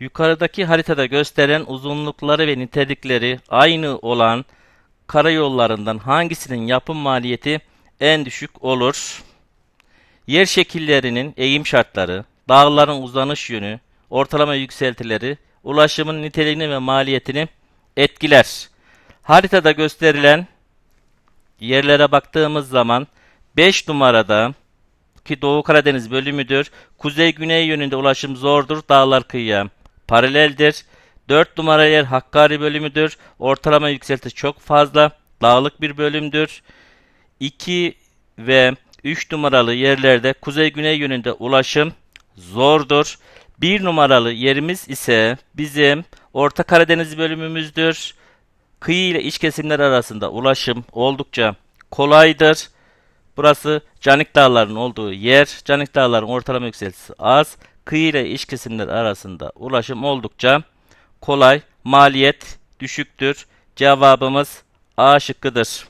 Yukarıdaki haritada gösteren uzunlukları ve nitelikleri aynı olan karayollarından hangisinin yapım maliyeti en düşük olur? Yer şekillerinin eğim şartları, dağların uzanış yönü, ortalama yükseltileri, ulaşımın niteliğini ve maliyetini etkiler. Haritada gösterilen yerlere baktığımız zaman 5 numarada ki Doğu Karadeniz bölümüdür. Kuzey-güney yönünde ulaşım zordur. Dağlar kıyıya paraleldir. 4 numara yer Hakkari bölümüdür. Ortalama yükselti çok fazla. Dağlık bir bölümdür. 2 ve 3 numaralı yerlerde kuzey-güney yönünde ulaşım zordur. 1 numaralı yerimiz ise bizim Orta Karadeniz bölümümüzdür. Kıyı ile iç kesimler arasında ulaşım oldukça kolaydır. Burası Canik Dağları'nın olduğu yer. Canik Dağları'nın ortalama yükseltisi az. Kıyı ile iç kesimler arasında ulaşım oldukça kolay. Maliyet düşüktür. Cevabımız A şıkkıdır.